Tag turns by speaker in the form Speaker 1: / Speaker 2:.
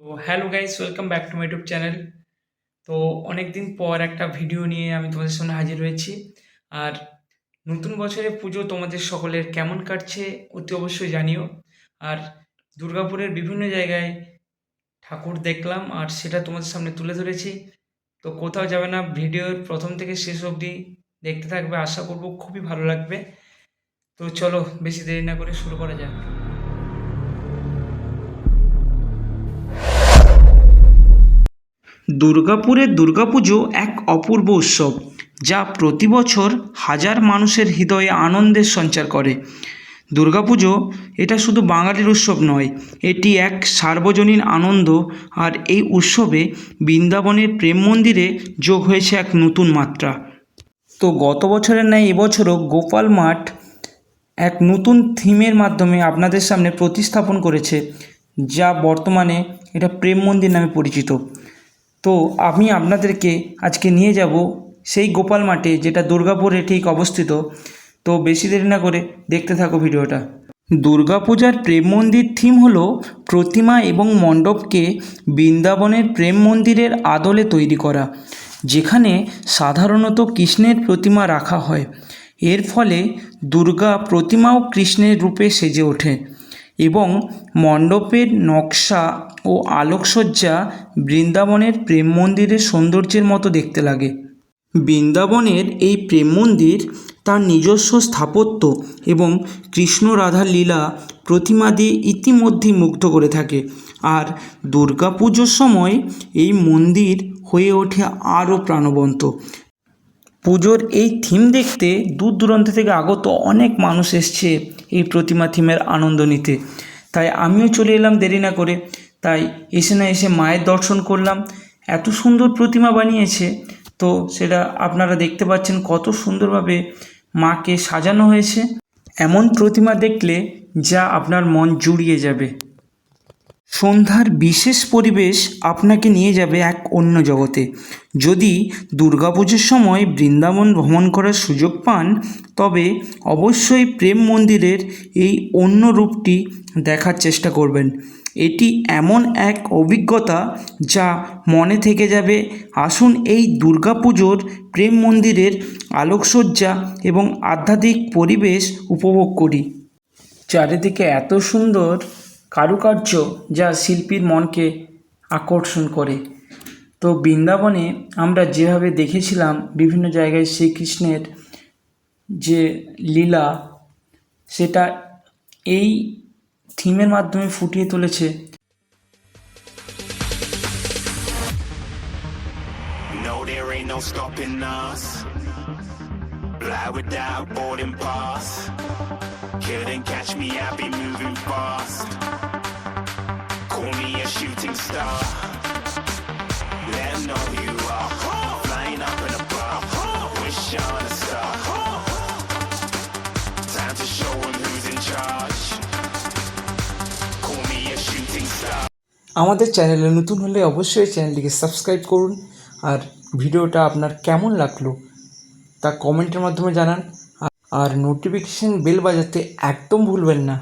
Speaker 1: তো hello guys, welcome back to my YouTube channel. তো অনেক দিন পর একটা ভিডিও নিয়ে আমি তোমাদের সামনে হাজির হয়েছি। আর নতুন বছরের পুজো তোমাদের সকলের কেমন কাটছে অতি অবশ্যই জানিও। আর দুর্গাপুরের বিভিন্ন জায়গায় ঠাকুর দেখলাম আর সেটা তোমাদের সামনে তুলে ধরেছি। তো কোথাও যাবে না, ভিডিওর প্রথম থেকে শেষ অবধি দেখতে থাকবে, আশা করব খুবই ভালো লাগবে। তো চলো, বেশি দেরি না করে শুরু করা যাক। দুর্গাপুরের দুর্গাপুজো এক অপূর্ব উৎসব, যা প্রতি বছর হাজার মানুষের হৃদয়ে আনন্দের সঞ্চার করে। দুর্গাপুজো এটা শুধু বাঙালির উৎসব নয়, এটি এক সার্বজনীন আনন্দ, আর এই উৎসবে বৃন্দাবনের প্রেম মন্দিরে যোগ হয়েছে এক নতুন মাত্রা। তো গত বছরের ন্যায় এবছরও গোপাল মাঠ এক নতুন থিমের মাধ্যমে আপনাদের সামনে প্রতিস্থাপন করেছে, যা বর্তমানে এটা প্রেম মন্দির নামে পরিচিত। তো আমি আপনাদেরকে আজকে নিয়ে যাব সেই গোপাল মাঠে, যেটা দুর্গাপুরে ঠিক অবস্থিত। তো বেশি দেরি না করে দেখতে থাকো ভিডিওটা। দুর্গাপূজার প্রেম মন্দির থিম হল প্রতিমা এবং মণ্ডপকে বৃন্দাবনের প্রেম মন্দিরের আদলে তৈরি করা, যেখানে সাধারণত কৃষ্ণের প্রতিমা রাখা হয়। এর ফলে দুর্গা প্রতিমাও কৃষ্ণের রূপে সেজে ওঠে। এবং মণ্ডপের নকশা ও আলোকসজ্জা বৃন্দাবনের প্রেম মন্দিরের সৌন্দর্যের মতো দেখতে লাগে। বৃন্দাবনের এই প্রেম মন্দির তার নিজস্ব স্থাপত্য এবং কৃষ্ণ রাধার লীলা প্রতিমা দিয়ে ইতিমধ্যেই মুগ্ধ করে থাকে। আর দুর্গাপুজোর সময় এই মন্দির হয়ে ওঠে আরও প্রাণবন্ত। পুজোর এই থিম দেখতে দূর দূরান্ত থেকে আগত অনেক মানুষ এসছে এই প্রতিমা থিমের আনন্দ নিতে। তাই আমিও চলে এলাম দেরি না করে। তাই এসে না এসে মায়ের দর্শন করলাম। এত সুন্দর প্রতিমা বানিয়েছে। তো সেটা আপনারা দেখতে পাচ্ছেন কত সুন্দরভাবে মাকে সাজানো হয়েছে। এমন প্রতিমা দেখলে যা আপনার মন জুড়িয়ে যাবে। সন্ধ্যার বিশেষ পরিবেশ আপনাকে নিয়ে যাবে এক অন্য জগতে। যদি দুর্গাপুজোর সময় বৃন্দাবন ভ্রমণ করার সুযোগ পান, তবে অবশ্যই প্রেম মন্দিরের এই অন্য রূপটি দেখার চেষ্টা করবেন। এটি এমন এক অভিজ্ঞতা যা মনে থেকে যাবে। আসুন এই দুর্গাপুজোর প্রেম মন্দিরের আলোকসজ্জা এবং আধ্যাত্মিক পরিবেশ উপভোগ করি। চারিদিকে এত সুন্দর কারুকার্য যা শিল্পীর মনকে আকর্ষণ করে। তো বৃন্দাবনে আমরা যেভাবে দেখেছিলাম বিভিন্ন জায়গায় শ্রীকৃষ্ণের যে লীলা সেটা এই থিমের মাধ্যমে ফুটিয়ে তুলেছে।
Speaker 2: Couldn't catch me, I be moving fast.
Speaker 1: আমাদের চ্যানেলে নতুন হলে অবশ্যই চ্যানেলটিকে সাবস্ক্রাইব করুন আর ভিডিওটা আপনার কেমন লাগল তা কমেন্টের মাধ্যমে জানান। আর নোটিফিকেশান বেল বাজাতে একদম ভুলবেন না।